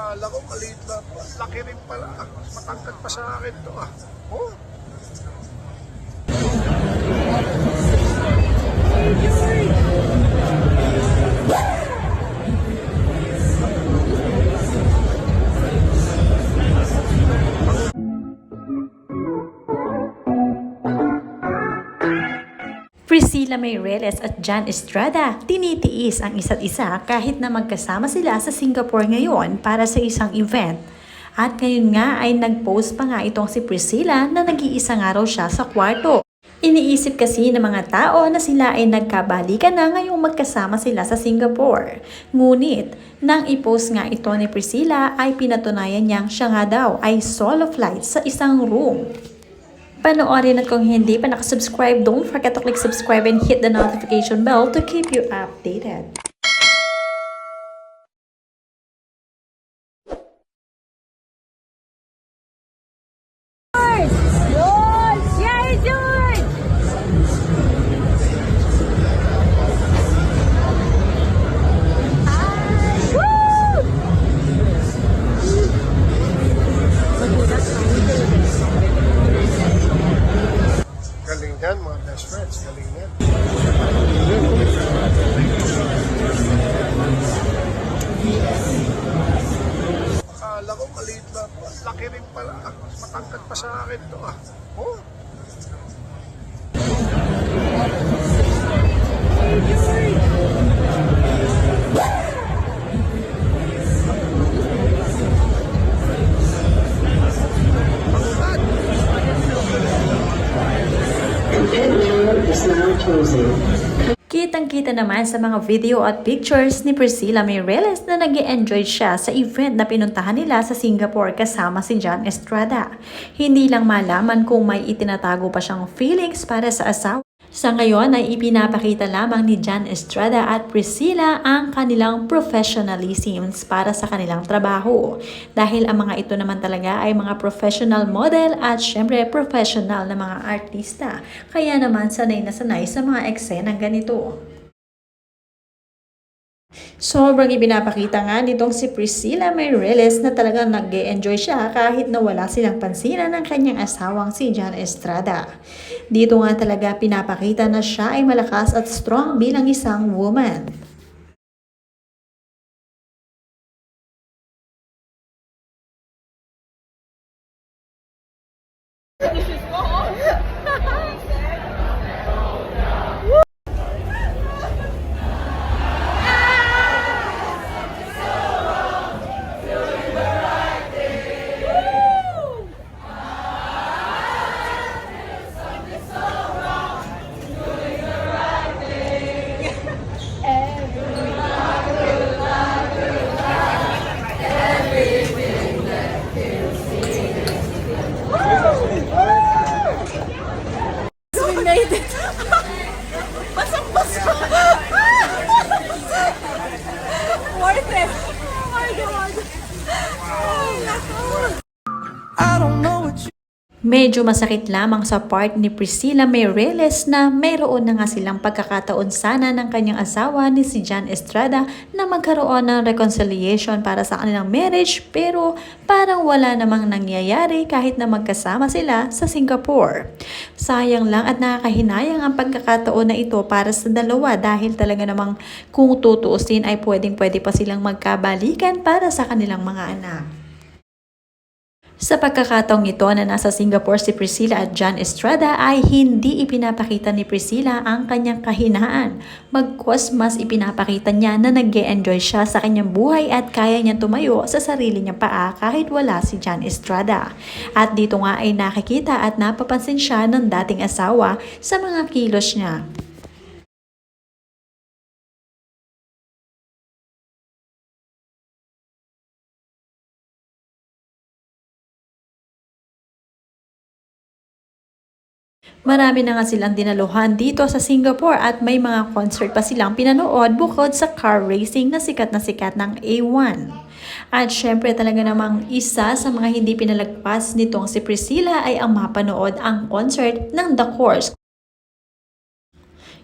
Akala ko maliit lang. Laki rin pala. Mas pa sa akin to ah. Oh. Priscilla Mayreles at Jan Estrada tinitiis ang isa't isa kahit na magkasama sila sa Singapore ngayon para sa isang event. At ngayon nga ay nag-post pa nga itong si Priscilla na nag-iisa nga raw siya sa kwarto. Iniisip kasi ng mga tao na sila ay nagkabalikan na ngayong magkasama sila sa Singapore. Ngunit, nang i-post nga ito ni Priscilla ay pinatunayan niyang siya nga daw ay solo flight sa isang room. Panoorin at kung hindi pa nakasubscribe, don't forget to click subscribe and hit the notification bell to keep you updated. Laki rin pala. Matangkad pa sa akin to ah. Oh. Is. Kitang-kita naman sa mga video at pictures ni Priscilla Mayreles na nag enjoy siya sa event na pinuntahan nila sa Singapore kasama si John Estrada. Hindi lang malaman kung may itinatago pa siyang feelings para sa asawa. Sa ngayon ay ipinapakita lamang ni John Estrada at Priscilla ang kanilang professionalisms para sa kanilang trabaho. Dahil ang mga ito naman talaga ay mga professional model at syempre professional na mga artista. Kaya naman sanay na sanay sa mga eksenang ganito. Sobrang ibinapakita nga nitong si Priscilla Mayreles na talagang nag enjoy siya kahit na wala silang pansinan ng kanyang asawang si John Estrada. Dito nga talaga pinapakita na siya ay malakas at strong bilang isang woman. Medyo masakit lamang sa part ni Priscilla Mayreles na mayroon na nga silang pagkakataon sana ng kanyang asawa ni si John Estrada na magkaroon ng reconciliation para sa kanilang marriage pero parang wala namang nangyayari kahit na magkasama sila sa Singapore. Sayang lang at nakakahinayang ang pagkakataon na ito para sa dalawa dahil talaga namang kung tutuusin ay pwedeng pwede pa silang magkabalikan para sa kanilang mga anak. Sa pagkakataong ito na nasa Singapore si Priscilla at John Estrada ay hindi ipinapakita ni Priscilla ang kanyang kahinaan. Magkos mas ipinapakita niya na nag enjoy siya sa kanyang buhay at kaya niyang tumayo sa sarili niyang paa kahit wala si John Estrada. At dito nga ay nakikita at napapansin siya ng dating asawa sa mga kilos niya. Marami na nga silang dinaluhan dito sa Singapore at may mga concert pa silang pinanood bukod sa car racing na sikat na sikat ng A1. At syempre talaga namang isa sa mga hindi pinalagpas nitong si Priscilla ay ang mapanood ang concert ng The Course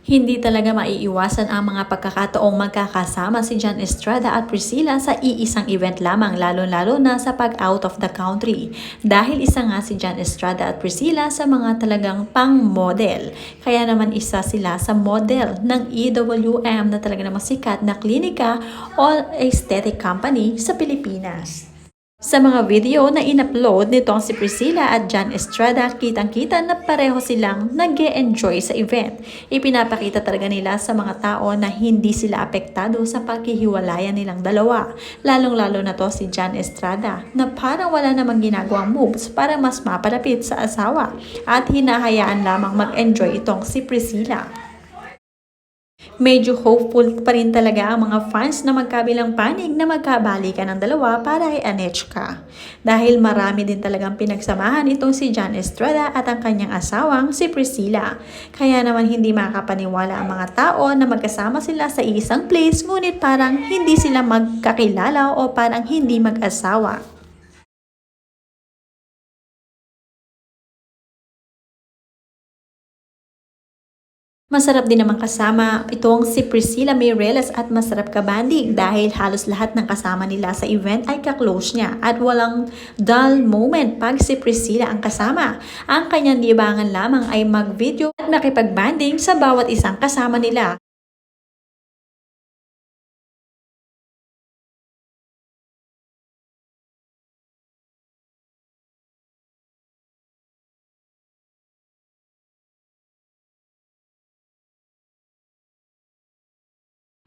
Hindi talaga maiiwasan ang mga pagkakataong magkakasama si John Estrada at Priscilla sa iisang event lamang lalo-lalo na sa pag-out of the country. Dahil isa nga si John Estrada at Priscilla sa mga talagang pang-model. Kaya naman isa sila sa model ng EWM na talaga namang sikat na klinika o aesthetic company sa Pilipinas. Sa mga video na in-upload nitong si Priscilla at John Estrada, kitang-kita na pareho silang nag enjoy sa event. Ipinapakita talaga nila sa mga tao na hindi sila apektado sa paghihiwalayan nilang dalawa. Lalong-lalo na to si John Estrada na parang wala namang ginagawang moves para mas mapalapit sa asawa at hinahayaan lamang mag-enjoy itong si Priscilla. Medyo hopeful pa rin talaga ang mga fans na magkabilang panig na magkabalikan ng dalawa para kay Anechka. Dahil marami din talagang pinagsamahan itong si John Estrada at ang kanyang asawang si Priscilla. Kaya naman hindi makakapaniwala ang mga tao na magkasama sila sa isang place ngunit parang hindi sila magkakilala o parang hindi mag-asawa. Masarap din naman kasama itong si Priscilla Mireles at masarap kabanding dahil halos lahat ng kasama nila sa event ay kaklose niya at walang dull moment pag si Priscilla ang kasama. Ang kanyang libangan lamang ay mag-video at makipagbanding sa bawat isang kasama nila.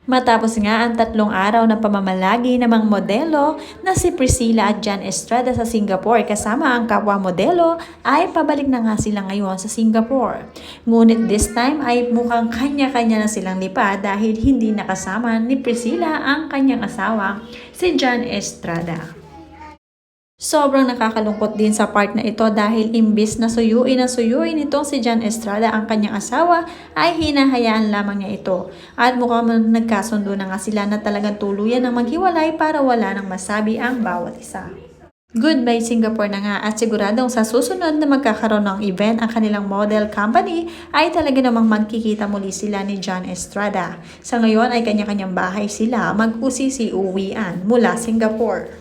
Matapos nga ang tatlong araw na pamamalagi namang modelo na si Priscilla at John Estrada sa Singapore kasama ang kapwa modelo ay pabalik na nga sila ngayon sa Singapore. Ngunit this time ay mukhang kanya-kanya na silang lipa dahil hindi nakasama ni Priscilla ang kanyang asawa si John Estrada. Sobrang nakakalungkot din sa part na ito dahil imbis na suyuin na suyuin nitong si John Estrada ang kanyang asawa ay hinahayaan lamang niya ito. At mukhang nagkasundo na nga sila na talagang tuluyan ng maghiwalay para wala nang masabi ang bawat isa. Goodbye Singapore na nga at siguradong sa susunod na magkakaroon ng event ang kanilang model company ay talaga namang magkikita muli sila ni John Estrada. Sa ngayon ay kanya-kanyang bahay sila mag-usisi uwian mula Singapore.